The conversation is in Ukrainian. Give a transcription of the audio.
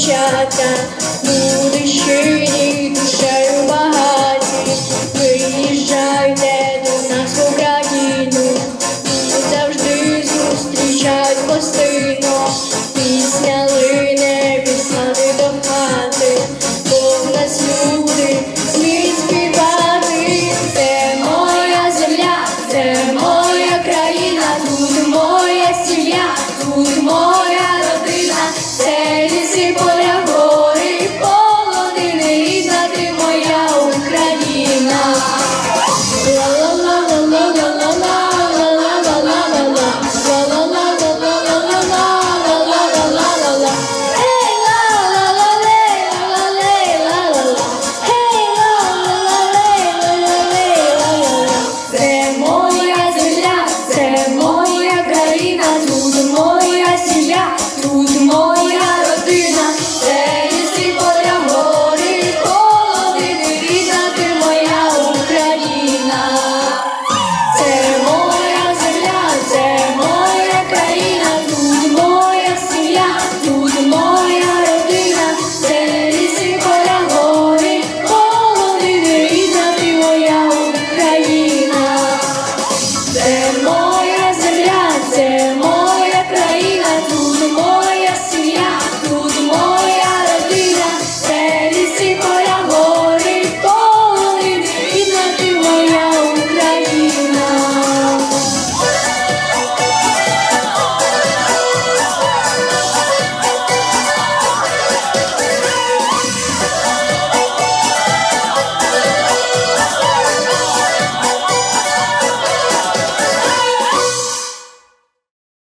дівчата, буде ні душею багаті, виїжджайте до нас в Україну, Тут завжди зустрічають гостину, пісня лине, піснати до хати, бо в нас люди сміють співати, це моя земля, це моя країна, тут моя сім'я, тут моя.